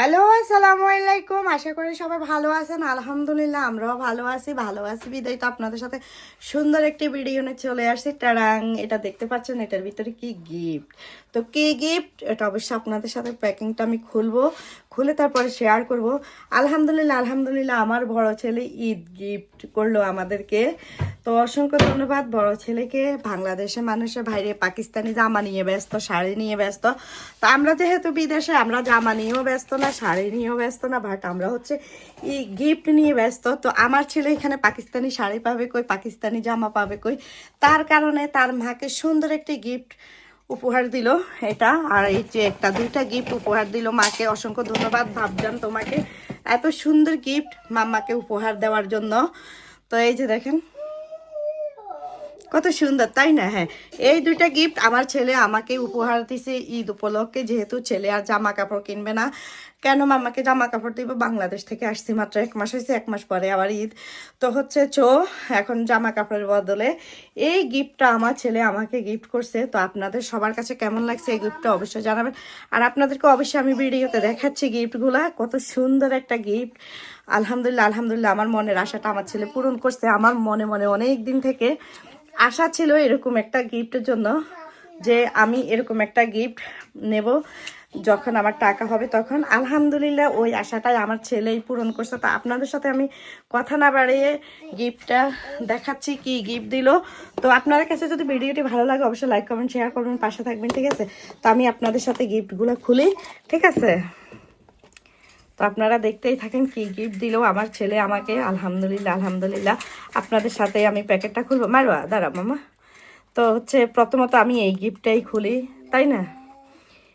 Hello, আসসালামু আলাইকুম। আশা করি সবাই ভালো আছেন। আলহামদুলিল্লাহ, আমরাও ভালো আছি ভালো আছি। বিদায় তো আপনাদের সাথে সুন্দর একটি ভিডিও নিয়ে চলে আসছি। টারাং, এটা দেখতে পাচ্ছেন, এটার ভিতরে কি গিফট তো কি গিফট এটা অবশ্যই আপনাদের সাথে প্যাকিংটা আমি খুলবো, খুলে তারপরে শেয়ার করব। আলহামদুলিল্লাহ আলহামদুলিল্লাহ, আমার বড় ছেলে ঈদ গিফট করল আমাদেরকে। তো অসংখ্য ধন্যবাদ বড় ছেলেকে। বাংলাদেশে মানুষের বাইরে পাকিস্তানি জামা নিয়ে ব্যস্ত, শাড়ি নিয়ে ব্যস্ত। তো আমরা যেহেতু বিদেশে, আমরা জামা নিয়েও ব্যস্ত না, শাড়ি নিয়েও ব্যস্ত না বাট আমরা হচ্ছে এই গিফট নিয়ে ব্যস্ত। তো আমার ছেলে এখানে পাকিস্তানি শাড়ি পাবে কই, পাকিস্তানি জামা পাবে কই? তার কারণে তার মাকে সুন্দর একটি গিফট উপহার দিল এটা। আর এই যে একটা, দুইটা গিফট উপহার দিল মাকে। অসংখ্য ধন্যবাদ ভাবজান তোমাকে। এত সুন্দর গিফট মাম্মাকে উপহার দেওয়ার জন্য। তো এই যে দেখেন কত সুন্দর, তাই না? হ্যাঁ এই দুইটা গিফট আমার ছেলে আমাকে উপহার দিছে ঈদ উপলক্ষে, যেহেতু ছেলে আর জামা কাপড় কিনবে না। কেন মামাকে জামা কাপড় দিব? বাংলাদেশ থেকে আসছি মাত্র এক মাস হয়েছে, এক মাস পরে আবার ঈদ। তো হচ্ছে, চো, এখন জামা কাপড়ের বদলে এই গিফটটা আমার ছেলে আমাকে গিফট করছে। তো আপনাদের সবার কাছে কেমন লাগছে এই গিফটটা অবশ্যই জানাবেন। আর আপনাদেরকে অবশ্যই আমি ভিডিওতে দেখাচ্ছি গিফটগুলা কত সুন্দর একটা গিফট আলহামদুলিল্লাহ আলহামদুলিল্লাহ, আমার মনের আশাটা আমার ছেলে পূরণ করছে। আমার মনে মনে অনেক দিন থেকে আশা ছিল এরকম একটা গিফটের জন্য যে আমি এরকম একটা গিফট নেব যখন আমার টাকা হবে তখন। আলহামদুলিল্লাহ ওই আশাটাই আমার ছেলেই পূরণ করছে। তা আপনাদের সাথে আমি কথা না বাড়িয়ে গিফটটা দেখাচ্ছি, কি গিফট দিল। তো আপনাদের কাছে যদি ভিডিওটি ভালো লাগে অবশ্যই লাইক করবেন শেয়ার করবেন, পাশে থাকবেন, ঠিক আছে? তো আমি আপনাদের সাথে গিফটগুলো খুলি, ঠিক আছে? তো আপনারা দেখতেই থাকেন কি গিফট দিল আমার ছেলে আমাকে। আলহামদুলিল্লাহ আলহামদুলিল্লাহ। আপনাদের সাথে আমি প্যাকেটটা খুলবো। মারবা দাঁড়া মামা। তো হচ্ছে প্রথমত আমি এই গিফটটাই খুলি, তাই না?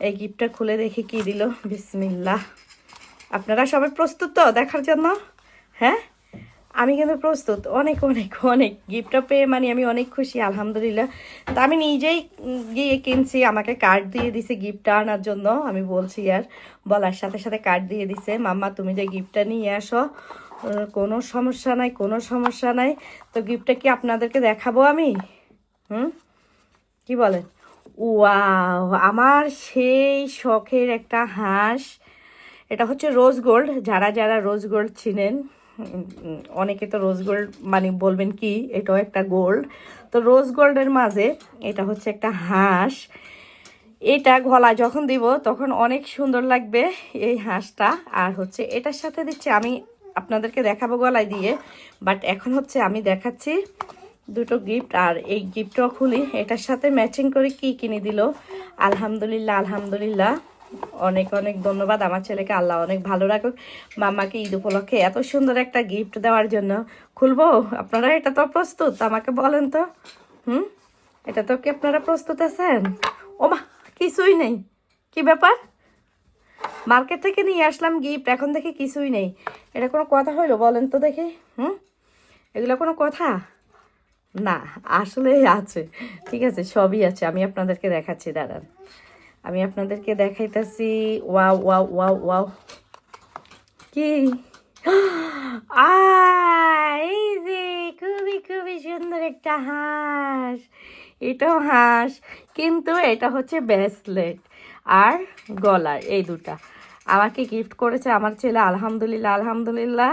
এই গিফটটা খুলে দেখি কি দিল। বিসমিল্লা আপনারা সবাই প্রস্তুত তো দেখার জন্য? হ্যাঁ? আমি কিন্তু প্রস্তুত, অনেক অনেক অনেক গিফটটা পেয়ে মানে আমি অনেক খুশি, আলহামদুলিল্লাহ। তা আমি নিজেই গিয়ে কিনছি, আমাকে কার্ড দিয়ে দিছে গিফটটা আনার জন্য, আমি বলছি আর বলার সাথে সাথে কার্ড দিয়ে দিছে, মাম্মা, তুমি যে গিফটটা নিয়ে আসো কোনো সমস্যা নাই, কোনো সমস্যা নাই, তো গিফটটা কি আপনাদেরকে দেখাবো আমি? হুম? কি বলেন? ওয়াও, আমার সেই শখের একটা হাঁস, এটা হচ্ছে রোজ গোল্ড যারা যারা রোজ গোল্ড চিনেন অনেকে তো রোজ গোল্ড মানে বলবেন কি, এটাও একটা গোল্ড তো রোজ গোল্ডের মাঝে এটা হচ্ছে একটা হাঁস। এটা গলা যখন দিব, তখন অনেক সুন্দর লাগবে এই হাঁসটা। আর হচ্ছে এটার সাথে দিচ্ছে, আমি আপনাদেরকে দেখাবো গলায় দিয়ে বাট এখন হচ্ছে আমি দেখাচ্ছি দুটো গিফট আর এই গিফটও খুলি। এটার সাথে ম্যাচিং করে কি কিনে দিল? আলহামদুলিল্লাহ আলহামদুলিল্লাহ। অনেক অনেক ধন্যবাদ। আমার ছেলেকে আল্লাহ অনেক ভালো রাখুক। মামাকে ঈদ উপলক্ষে এত সুন্দর একটা গিফট দেওয়ার জন্য। খুলবো? আপনারা এটা তো প্রস্তুত, আমাকে বলেন তো। হুম? এটা তো কি আপনারা প্রস্তুত আছেন? ও মা, কিছুই নেই। কি ব্যাপার? মার্কেট থেকে নিয়ে আসলাম গিফট এখন দেখি কিছুই নেই। এটা কোনো কথা হইল বলেন তো দেখি। হুম? এগুলো কোনো কথা? না আসলে আছে। ঠিক আছে, সবই আছে। আমি আপনাদেরকে দেখাচ্ছি, দাঁড়ান। আমি আপনাদেরকে দেখাইতেছি। Wow wow wow wow. কি? এই যে খুবই খুবই সুন্দর একটা হাঁস। এটাও হাঁস, কিন্তু এটা হচ্ছে ব্রেসলেট আর গলার এই দুটা। আমাকে গিফট করেছে আমার ছেলে, আলহামদুলিল্লাহ আলহামদুলিল্লাহ।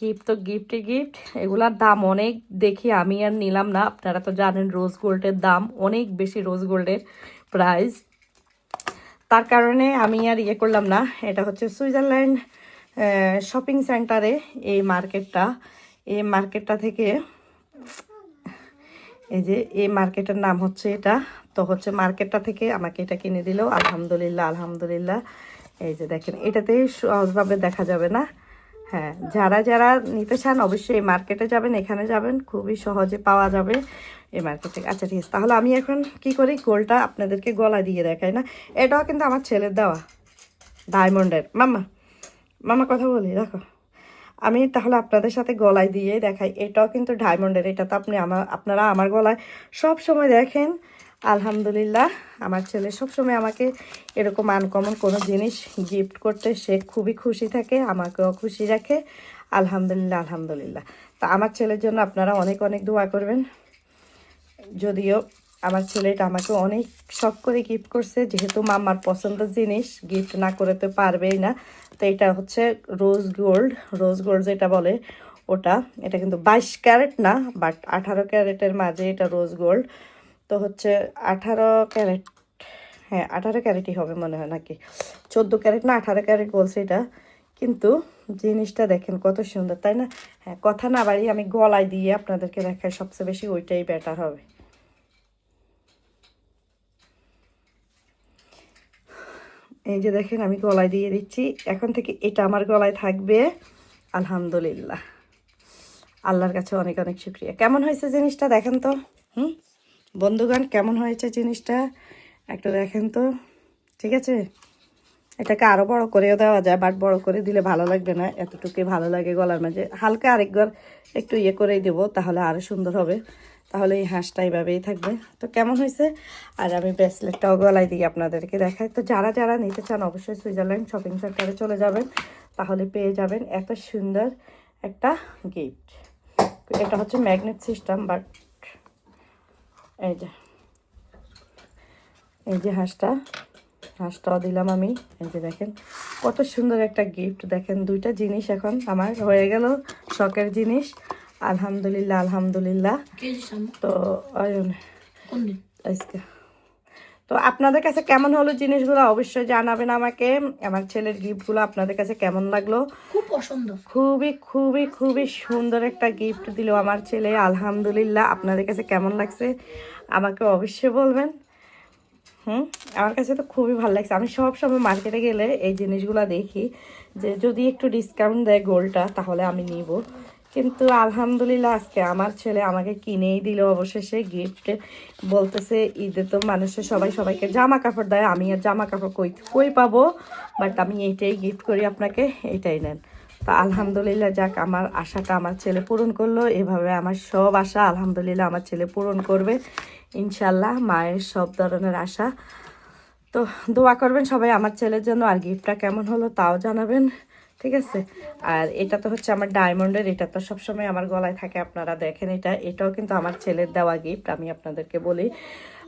গিফট তো গিফটে গিফট এগুলার দাম অনেক দেখি আমি আর নিলাম না। আপনারা তো জানেন রোজ গোল্ডের দাম অনেক বেশি রোজ গোল্ডের প্রাইস তার কারণে আমি আর ইয়ে করলাম না। এটা হচ্ছে সুইজারল্যান্ড শপিং সেন্টারে এই মার্কেটটা। এই মার্কেটটা থেকে এই যে এই মার্কেটের নাম হচ্ছে এটা। তো হচ্ছে মার্কেটটা থেকে আমাকে এটা কিনে দিল। আলহামদুলিল্লাহ আলহামদুলিল্লাহ। এই যে দেখেন, এটাতেই সহজভাবে দেখা যাবে না। হ্যাঁ যারা যারা নিতে চান অবশ্যই এই মার্কেটে যাবেন, এখানে যাবেন, খুবই সহজে পাওয়া যাবে এই মার্কেট থেকে। আচ্ছা ঠিক আছে, তাহলে আমি এখন কি করি? গোলটা আপনাদেরকে গলা দিয়ে দেখাই না। এটাও কিন্তু আমার ছেলের দেওয়া ডায়মন্ডের মাম্মা মামা কথা বলি, দেখো। আমি তাহলে আপনাদের সাথে গলায় দিয়ে দেখাই। এটাও কিন্তু ডায়মন্ডের এটা তো আপনি আমার, আপনারা আমার গলায় সব সময় দেখেন। আলহামদুলিল্লাহ, আমার ছেলে সবসময় আমাকে এরকম আনকমন কোনো জিনিস গিফট করতে সে খুবই খুশি থাকে, আমাকেও খুশি রাখে। আলহামদুলিল্লাহ আলহামদুলিল্লাহ। তা আমার ছেলের জন্য আপনারা অনেক অনেক দোয়া করবেন। যদিও আমার ছেলেটা আমাকে অনেক শখ করে গিফট করছে, যেহেতু মামার পছন্দের জিনিস গিফট না করে তো পারবেই না। তো এটা হচ্ছে রোজ গোল্ড রোজ গোল্ড যেটা বলে ওটা। এটা কিন্তু বাইশ ক্যারেট না বাট আঠারো ক্যারেটের মাঝে এটা রোজ গোল্ড তো হচ্ছে আঠারো ক্যারেট হ্যাঁ আঠারো ক্যারেটই হবে মনে হয় নাকি? চোদ্দ ক্যারেট না, আঠারো ক্যারেট বলছে এটা। কিন্তু জিনিসটা দেখেন কত সুন্দর, তাই না? হ্যাঁ কথা না বাড়িয়ে আমি গলায় দিয়ে আপনাদেরকে দেখাই, সবচেয়ে বেশি ওইটাই বেটার হবে। এই যে দেখেন, আমি গলায় দিয়ে দিচ্ছি। এখন থেকে এটা আমার গলায় থাকবে। আলহামদুলিল্লাহ। আল্লাহর কাছে অনেক অনেক শুক্রিয়া। কেমন হয়েছে জিনিসটা দেখেন তো? হুম? বন্ধুগণ, কেমন হয়েছে জিনিসটা? একটা দেখেন তো, ঠিক আছে? এটাকে আরও বড় করেও দেওয়া যায় বাট বড় করে দিলে ভালো লাগবে না। এতটুকুই ভালো লাগে গলার মাঝে। হালকা আরেকবার একটু ইয়ে করেই দেবো, তাহলে আরও সুন্দর হবে। তাহলে এই হাঁসটা এইভাবেই থাকবে। তো কেমন হয়েছে? আর আমি ব্রেসলেটটাও গলায় দিই আপনাদেরকে দেখাই। তো যারা যারা নিতে চান, অবশ্যই সুইজারল্যান্ড শপিং সেন্টারে চলে যাবেন। তাহলে পেয়ে যাবেন এত সুন্দর একটা গিফট এটা হচ্ছে ম্যাগনেট সিস্টেম বাট এই যে। এই যে হাঁসটা। হাঁসটাও দিলাম আমি। এই যে দেখেন কত সুন্দর একটা গিফট দেখেন দুইটা জিনিস এখন আমার হয়ে গেল শখের জিনিস। আলহামদুলিল্লাহ আলহামদুলিল্লাহ। তো আজকে। তো আপনাদের কাছে কেমন হলো জিনিসগুলো অবশ্যই জানাবেন আমাকে। আমার ছেলের গিফটগুলো আপনাদের কাছে কেমন লাগল? খুব পছন্দ। খুবই খুবই খুবই সুন্দর একটা গিফট দিল আমার ছেলে আলহামদুলিল্লাহ। আপনাদের কাছে কেমন লাগছে আমাকে অবশ্যই বলবেন। হুম আমার কাছে তো খুবই ভালো লাগছে। আমি সব সময় মার্কেটে গেলে এই জিনিসগুলো দেখি যে যদি একটু ডিসকাউন্ট দেয় গোল্ডটা তাহলে আমি নিব। কিন্তু আলহামদুলিল্লাহ আজকে আমার ছেলে আমাকে কিনেই দিল। অবশেষে গিফট বলতেছে, ঈদে তো মানুষের সবাই সবাইকে জামা কাপড় দেয়, আমি আর জামা কাপড় কই কই পাবো? বাট আমি এইটাই গিফট করি আপনাকে এটাই নেন। তা আলহামদুলিল্লাহ যাক, আমার আশাটা আমার ছেলে পূরণ করল। এভাবে আমার সব আশা আলহামদুলিল্লাহ আমার ছেলে পূরণ করবে। ইনশাল্লাহ মায়ের সব ধরনের আশা। তো দোয়া করবেন সবাই আমার ছেলের জন্য, আর গিফটটা কেমন হলো তাও জানাবেন। ঠিক আছে? আর এটা তো হচ্ছে আমার ডায়মন্ডের, এটা তো সবসময় আমার গলায় থাকে, আপনারা দেখেন এটা। এটাও কিন্তু আমার ছেলের দেওয়া গিফট আমি আপনাদেরকে বলি।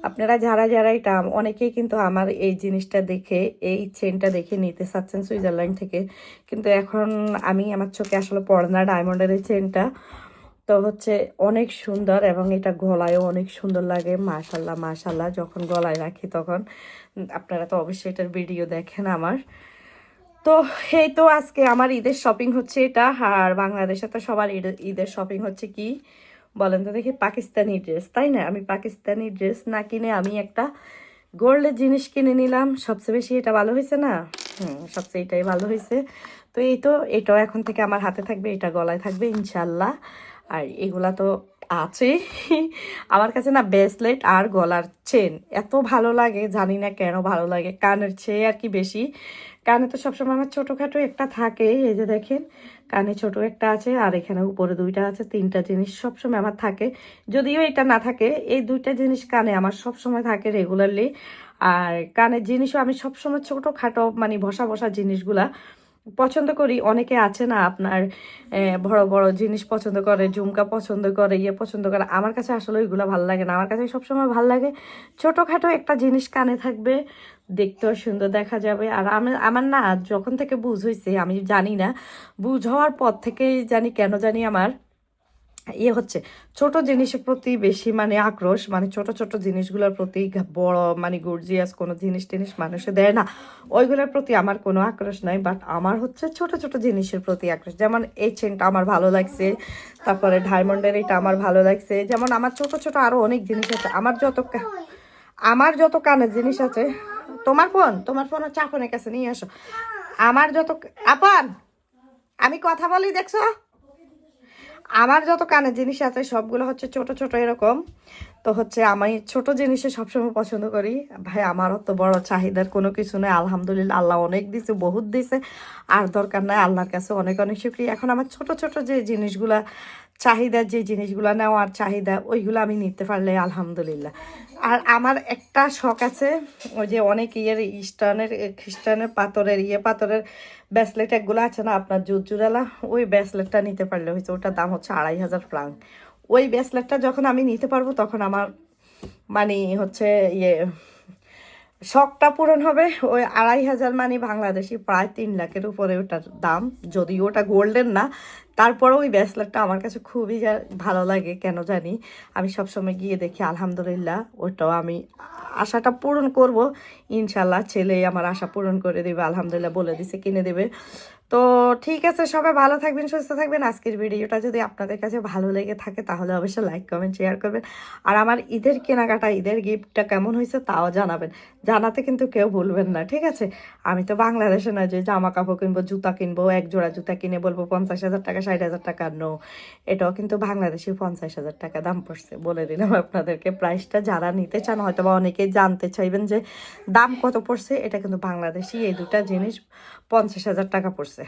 আপনারা যারা যারা এটা, অনেকেই কিন্তু আমার এই জিনিসটা দেখে, এই চেনটা দেখে নিতে চাচ্ছেন সুইজারল্যান্ড থেকে। কিন্তু এখন আমি, আমার চোখে আসলে পড়ে না ডায়মন্ডের এই চেনটা তো হচ্ছে অনেক সুন্দর এবং এটা গলায়ও অনেক সুন্দর লাগে মাশাল্লাহ মাশাল্লাহ যখন গলায় রাখি তখন। আপনারা তো অবশ্যই এটার ভিডিও দেখেন আমার। তো এই তো আজকে আমার ঈদের শপিং হচ্ছে এটা, আর বাংলাদেশে তো সবার ঈদ- ঈদের শপিং হচ্ছে কি? বলেন তো দেখি, পাকিস্তানি ড্রেস তাই না? আমি পাকিস্তানি ড্রেস না কিনে আমি একটা গোল্ডের জিনিস কিনে নিলাম। সবচেয়ে বেশি এটা ভালো হয়েছে না? হুম, সবচেয়ে এটাই ভালো হয়েছে। তো এই তো, এটাও এখন থেকে আমার হাতে থাকবে, এটা গলায় থাকবে ইনশাল্লাহ আর এগুলা তো আছে। আমার কাছে না ব্রেসলেট আর গলার চেন এত ভালো লাগে, জানি না কেন ভালো লাগে, কানের চেয়ে আর কি বেশি। কানে তো সবসময় আমার ছোটোখাটো একটা থাকে, এই যে দেখেন, কানে ছোট একটা আছে, আর এখানে উপরে দুইটা আছে, তিনটা জিনিস সবসময় আমার থাকে। যদিও এটা না থাকে, এই দুইটা জিনিস কানে আমার সবসময় থাকে রেগুলারলি আর কানের জিনিসও আমি সবসময় ছোটোখাটো মানে বসা বসা জিনিসগুলা পছন্দ করি, অনেকে আছে না আপনার বড় বড় জিনিস পছন্দ করে, ঝুমকা পছন্দ করে ইয়ে পছন্দ করে। আমার কাছে আসলে ওইগুলো ভালো লাগে না। আমার কাছে সবসময় ভালো লাগে ছোটোখাটো একটা জিনিস কানে থাকবে, দেখতেও সুন্দর দেখা যাবে। আর আমি, আমার না, যখন থেকে বুঝ হয়েছে আমি জানি না, বুঝ হওয়ার পর থেকেই জানি কেন জানি আমার ইয়ে হচ্ছে, ছোট জিনিসের প্রতি বেশি মানে আক্রোশ মানে ছোট ছোট জিনিসগুলোর প্রতি বড় মানে গর্জিয়াস কোনো জিনিস টিনিস মানুষে দেয় না। ওইগুলোর প্রতি আমার কোনো আক্রোশ নাই বাট আমার হচ্ছে ছোট ছোট জিনিসের প্রতি আক্রোশ। যেমন এই চেনটা আমার ভালো লাগছে, তারপরে ডায়মন্ডের এটা আমার ভালো লাগছে। যেমন আমার ছোট ছোট আরও অনেক জিনিস আছে। আমার যত আমার যত কানের জিনিস আছে, তোমার ফোন তোমার ফোন হচ্ছে আপনের কাছে, নিয়ে আসো। আমার যত আপন, আমি কথা বলি, দেখছ? আমার যত কানের জিনিস আছে, সবগুলো হচ্ছে ছোট ছোট এরকম। তো হচ্ছে আমি ছোট জিনিসে সবসময় পছন্দ করি। ভাই, আমারও তো বড় চাহিদার কোনো কিছু নেই। আলহামদুলিল্লাহ, আল্লাহ অনেক দিছে, বহুত দিছে। আর দরকার নাই, আল্লাহর কাছে অনেক অনেক শুক্রিয়া। এখন আমার ছোট ছোট যে জিনিসগুলা চাহিদার যে জিনিসগুলা নেওয়ার চাহিদা, ওইগুলো আমি নিতে পারলে আলহামদুলিল্লাহ। আর আমার একটা শখ আছে, ওই যে অনেক ইয়ের, ইস্টার্নের, খ্রিস্টানের পাথরের ইয়ে পাথরের ব্যাসলেট একগুলো আছে না, আপনার জুজুরালা, ওই ব্যাসলেটটা নিতে পারলে হয়েছে ওটার দাম হচ্ছে আড়াই হাজার ফ্রাঙ্ক ওই ব্যাসলেটটা যখন আমি নিতে পারব, তখন আমার মানে হচ্ছে ইয়ে শখটা পূরণ হবে, ওই আড়াই হাজার মানে বাংলাদেশি প্রায় তিন লাখের উপরে ওটার দাম, যদিও ওটা গোল্ডেন না তারপরে ওই ব্রেসলেটটা আমার কাছে খুবই ভালো লাগে, কেন জানি। আমি সবসময় গিয়ে দেখি, আলহামদুলিল্লাহ, ওটাও আমি আশাটা পূরণ করব। ইনশাল্লাহ ছেলে আমার আশা পূরণ করে দেবে, আলহামদুলিল্লাহ বলে দিছে, কিনে দেবে। তো ঠিক আছে সবাই, ভালো থাকবেন, সুস্থ থাকবেন। আজকের ভিডিওটা যদি আপনাদের কাছে ভালো লেগে থাকে, তাহলে অবশ্যই লাইক কমেন্ট শেয়ার করবেন। আর আমার ঈদের কেনাকাটা, ঈদের গিফটটা কেমন হয়েছে তাও জানাবেন। জানাতে কিন্তু কেউ ভুলবেন না, ঠিক আছে? আমি তো বাংলাদেশে নয় যে জামা কাপড় কিনবো, জুতা কিনবো, এক জোড়া জুতা কিনে বলব, পঞ্চাশ হাজার টাকা ষাট হাজার টাকা নো এটাও কিন্তু বাংলাদেশে পঞ্চাশ হাজার টাকা দাম পড়ছে। বলে দিলাম আপনাদেরকে প্রাইসটা যারা নিতে চান হয়তো বা অনেকেই জানতে চাইবেন যে দাম কত পড়ছে, এটা কিন্তু বাংলাদেশি এই দুটা জিনিস পঞ্চাশ হাজার টাকা পড়ছে।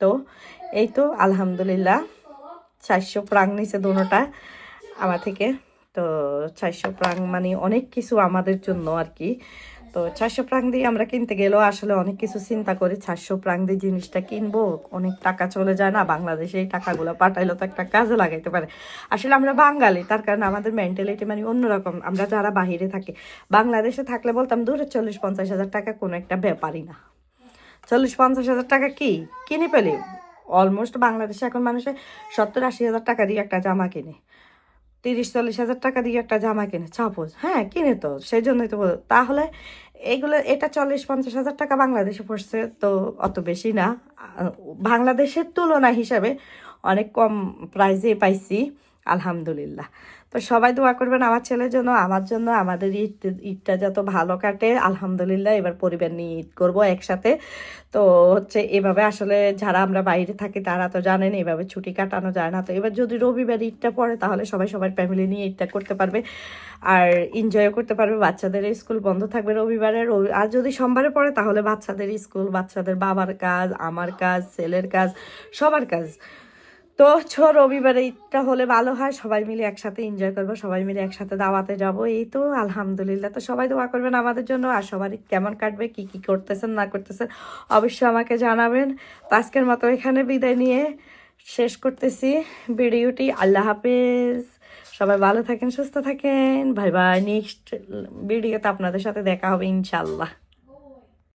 তো, এই তো, আলহামদুলিল্লাহ, চারশো প্রাং নিচে দোনোটা আমার থেকে। তো, চারশো প্রাং মানে অনেক কিছু আমাদের জন্য আর কি। তো চারশো প্রাং দিয়ে আমরা কিনতে গেলেও আসলে অনেক কিছু চিন্তা করি। চারশো প্রাং দিয়ে জিনিসটা কিনবো, অনেক টাকা চলে যায় না, বাংলাদেশে এই টাকাগুলো পাঠাইলেও তো একটা কাজে লাগাইতে পারে। আসলে আমরা বাঙালি, তার কারণে আমাদের মেন্টালিটি মানে অন্যরকম। আমরা যারা বাহিরে থাকি, বাংলাদেশে থাকলে বলতাম দূরে চল্লিশ পঞ্চাশ হাজার টাকা কোনো একটা ব্যাপারই না। চল্লিশ পঞ্চাশ হাজার টাকা কি? কিনে পেলে অলমোস্ট বাংলাদেশে এখন মানুষে সত্তর আশি হাজার টাকা দিয়ে একটা জামা কিনে। তিরিশ, চল্লিশ হাজার টাকা দিয়ে একটা জামা কিনে সাপোজ হ্যাঁ কিনে তো সেই জন্যই তো বল- তাহলে এগুলো, এটা চল্লিশ, পঞ্চাশ হাজার টাকা বাংলাদেশে পড়ছে, তো অত বেশি না। বাংলাদেশের তুলনা হিসাবে অনেক কম প্রাইজে পাইছি। আলহামদুলিল্লাহ। তো সবাই দোয়া করবেন আমার ছেলের জন্য, আমার জন্য, আমাদের ঈদ, ঈদটা যত ভালো কাটে, আলহামদুলিল্লাহ এবার পরিবার নিয়ে ঈদ করব একসাথে। তো হচ্ছে এভাবে আসলে যারা আমরা বাইরে থাকি তারা তো জানেন, এভাবে ছুটি কাটানো যায় না। তো এবার যদি রবিবার ঈদটা পড়ে তাহলে সবাই সবার ফ্যামিলি নিয়ে ঈদটা করতে পারবে আর এনজয়ও করতে পারবে। বাচ্চাদের স্কুল বন্ধ থাকবে রবিবারে। রবি- আর যদি সোমবারে পড়ে তাহলে বাচ্চাদের স্কুল, বাচ্চাদের বাবার কাজ, আমার কাজ, ছেলের কাজ, সবার কাজ। তো ছো রবিবারে ঈদটা হলে ভালো হয়, সবাই মিলে একসাথে এনজয় করব, সবাই মিলে একসাথে দাওয়াতে যাব, এই তো আলহামদুলিল্লাহ। তো সবাই দোয়া করবেন আমাদের জন্য, আর সবার কেমন কাটবে, কি কি করতেছেন, না করতেছেন, অবশ্যই আমাকে জানাবেন। তো আজকের মতো এখানে বিদায় নিয়ে শেষ করতেছি ভিডিওটি, আল্লাহ হাফেজ। সবাই ভালো থাকেন, সুস্থ থাকেন ভাই ভাই নেক্সট ভিডিওতে আপনাদের সাথে দেখা হবে ইনশাল্লাহ